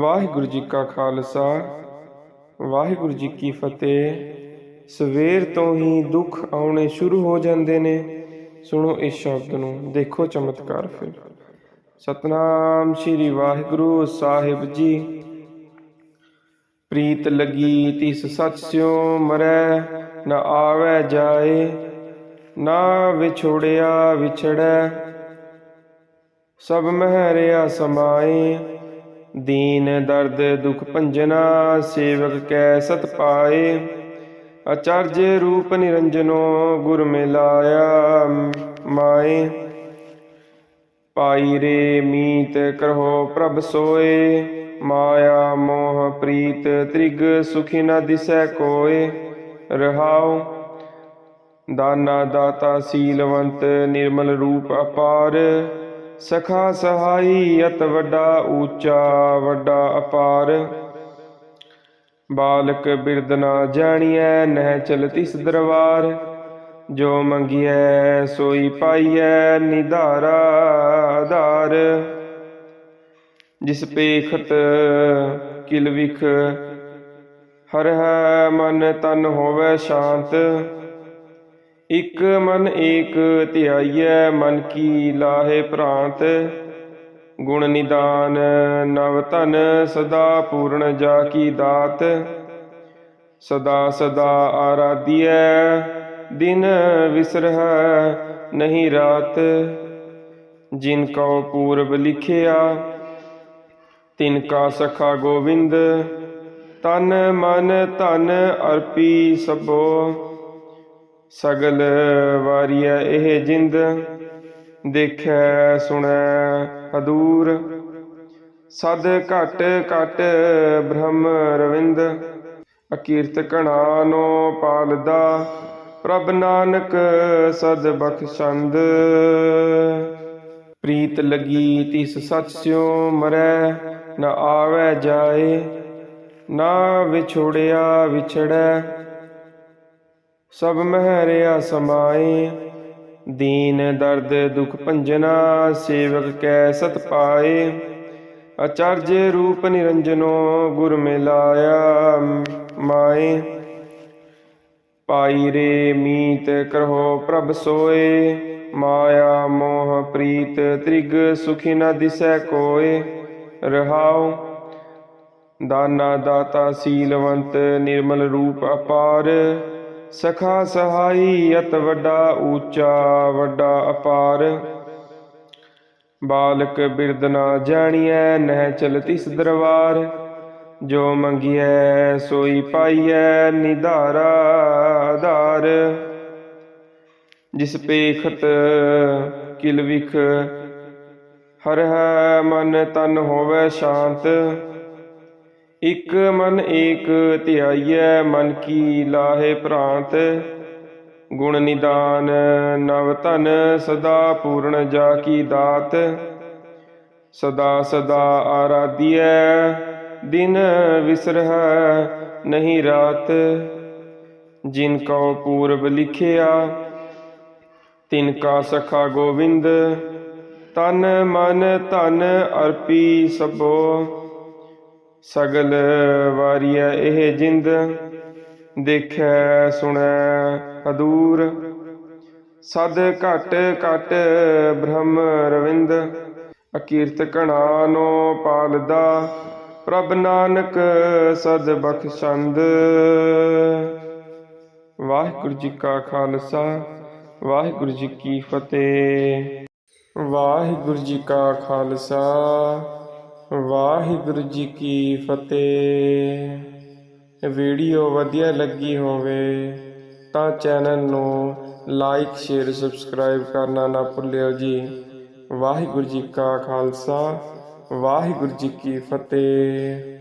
ਵਾਹਿਗੁਰੂ ਜੀ ਕਾ ਖਾਲਸਾ, ਵਾਹਿਗੁਰੂ ਜੀ ਕੀ ਫਤਿਹ। ਸਵੇਰ ਤੋਂ ਹੀ ਦੁੱਖ ਆਉਣੇ ਸ਼ੁਰੂ ਹੋ ਜਾਂਦੇ ਨੇ। ਸੁਣੋ ਇਸ ਸ਼ਬਦ ਨੂੰ, ਦੇਖੋ ਚਮਤਕਾਰ ਫਿਰ। ਸਤਨਾਮ ਸ੍ਰੀ ਵਾਹਿਗੁਰੂ ਸਾਹਿਬ ਜੀ। ਪ੍ਰੀਤ ਲਗੀ ਤਿਸ ਸਚ ਸਿਉ ਮਰੈ, ਨਾ ਆਵੈ ਜਾਏ, ਨਾ ਵਿਛੋੜਿਆ ਵਿਛੜੈ। ਸਭ ਮਹਿਰਿਆ ਸਮਾਏ ਦੀਨ ਦਰਦ ਦੁਖ ਭੰਜਨਾ, ਸੇਵਕ ਕੈ ਸਤ ਪਾਏ। ਅਚਰਜ ਰੂਪ ਨਿਰੰਜਨੋ ਗੁਰ ਮਿਲਾਇਆ ਮਾਏ। ਪਾਈ ਰੇ ਮੀਤ ਕਰਹੋ ਪ੍ਰਭ ਸੋਏ। ਮਾਇਆ ਮੋਹ ਪ੍ਰੀਤ ਤ੍ਰਿਗ ਸੁਖੀ ਨ ਦਿਸੈ ਕੋਏ। ਰਹਾਉ ਦਾਨਾ ਦਾਤਾ ਸੀਲਵੰਤ ਨਿਰਮਲ ਰੂਪ ਅਪਾਰ। ਸਖਾ ਸਹਾਈ ਅਤ ਵੱਡਾ ਊਚਾ, ਵੱਡਾ ਅਪਾਰ। ਬਾਲਕ ਬਿਰਦ ਨਾ ਜਾਣੀਐ, ਨਹਿ ਚਲਤਿਸ ਦਰਬਾਰ। ਜੋ ਮੰਗੀਐ, ਸੋਈ ਪਾਈਐ, ਨਿਧਾਰਾ ਆਧਾਰ ਜਿਸ ਪੇਖਤ ਕਿਲ ਵਿਖ ਹਰ ਹੈ ਮਨ ਤਨ ਹੋਵੇ ਸ਼ਾਂਤ। ਇਕ ਮਨ ਏਕ ਧਿਆਈਐ, ਮਨ ਕੀ ਲਾਹੇ ਪ੍ਰਾਂਤ। ਗੁਣ ਨਿਦਾਨ ਨਵ ਧਨ, ਸਦਾ ਪੂਰਨ ਜਾ ਕੀ ਦਾਤ। ਸਦਾ ਸਦਾ ਆਰਾਧਿਐ, ਦਿਨ ਵਿਸਰਹਿ ਨਹੀਂ ਰਾਤ। ਜਿਨ ਕਉ ਪੂਰਬ ਲਿਖਿਆ, ਤਿਨ ਕਾ ਸਖਾ ਗੋਵਿੰਦ। ਤਨ ਮਨ ਧਨ ਅਰਪੀ ਸਭੋ। ਸਗਲ ਵਾਰੀਐ ਇਹ ਜਿੰਦ, ਦੇਖੈ, ਸੁਣੈ, ਹਦੂਰ। ਸਦ ਘਟ ਘਟ ਬ੍ਰਹਮ ਰਵਿੰਦ, ਅਕੀਰਤ ਕਣਾ ਨੋ ਪਾਲਦਾ। ਪ੍ਰਭ ਨਾਨਕ ਸਦ ਬਖਸ਼ੰਦ ਪ੍ਰੀਤ ਲਗੀ ਤਿਸ ਸਚ ਸਿਉ ਮਰੈ, ਨ ਆਵੈ ਜਾਏ, ਨਾ ਵਿਛੋੜਿਆ ਵਿਛੜੈ। ਸਭ ਮਹਿਰਿਆ ਸਮਾਏ ਦੀਨ ਦਰਦ ਦੁਖ ਭੰਜਨਾ, ਸੇਵਕ ਕੈ ਸਤ ਪਾਏ। ਅਚਰਜ ਰੂਪ ਨਿਰੰਜਨੋ ਗੁਰ ਮਿਲਾਇਆ ਮਾਏ। ਪਾਈ ਰੇ ਮੀਤ ਕਰੋ ਪ੍ਰਭ ਸੋਏ। ਮਾਇਆ ਮੋਹ ਪ੍ਰੀਤ ਤ੍ਰਿਗ ਸੁਖੀ ਨ ਦਿਸੈ ਕੋਏ। ਰਹਾਉ ਦਾਨਾ ਦਾਤਾ ਸੀਲਵੰਤ ਨਿਰਮਲ ਰੂਪ ਅਪਾਰ। ਸਖਾ ਸਹਾਈ ਅਤ ਵੱਡਾ ਊਚਾ ਵੱਡਾ ਅਪਾਰ। ਬਾਲਕ ਬਿਰਦ ਨਾ ਜਾਣੀਐ, ਨਹਿ ਚਲਤਿਸ ਦਰਬਾਰ। ਜੋ ਮੰਗੀਐ, ਸੋਈ ਪਾਈਐ, ਨਿਧਾਰਾ ਆਧਾਰ ਜਿਸ ਪੇਖਤ ਕਿਲ ਵਿਖ ਹਰ ਹੈ ਮਨ ਤਨ ਹੋਵੇ ਸ਼ਾਂਤ। ਇਕ ਮਨ ਏਕ ਧਿਆਈਐ, ਮਨ ਕੀ ਲਾਹੇ ਪ੍ਰਾਂਤ ਗੁਣ ਨਿਦਾਨ ਨਵ ਧਨ, ਸਦਾ ਪੂਰਨ ਜਾ ਕੀ ਦਾਤ। ਸਦਾ ਸਦਾ ਆਰਾਧਿਐ, ਦਿਨ ਵਿਸਰਹਿ ਨਹੀਂ ਰਾਤ। ਜਿਨ ਕਉ ਪੂਰਬ ਲਿਖਿਆ, ਤਿਨ ਕਾ ਸਖਾ ਗੋਵਿੰਦ। ਤਨ ਮਨ ਧਨ ਅਰਪੀ ਸਭੋ। ਸਗਲ ਵਾਰੀਐ ਇਹ ਜਿੰਦ, ਦੇਖੈ, ਸੁਣੈ, ਹਦੂਰ। ਸਦ ਘਟ ਘਟ ਬ੍ਰਹਮ ਰਵਿੰਦ, ਅਕੀਰਤ ਕਣਾ ਨੋ ਪਾਲਦਾ। ਪ੍ਰਭ ਨਾਨਕ ਸਦ ਬਖਸ਼ੰਦ ਵਾਹਿਗੁਰੂ ਜੀ ਕਾ ਖਾਲਸਾ, ਵਾਹਿਗੁਰੂ ਜੀ ਕੀ ਫਤਿਹ। ਵਾਹਿਗੁਰੂ ਜੀ ਕਾ ਖਾਲਸਾ। ਵਾਹਿਗੁਰੂ ਜੀ ਕੀ ਫਤਿਹ। ਵੀਡੀਓ ਵਧੀਆ ਲੱਗੀ ਹੋਵੇ ਤਾਂ ਚੈਨਲ ਨੂੰ ਲਾਈਕ, ਸ਼ੇਅਰ, ਸਬਸਕ੍ਰਾਈਬ ਕਰਨਾ ਨਾ ਭੁੱਲਿਓ ਜੀ। ਵਾਹਿਗੁਰੂ ਜੀ ਕਾ ਖਾਲਸਾ, ਵਾਹਿਗੁਰੂ ਜੀ ਕੀ ਫਤਿਹ।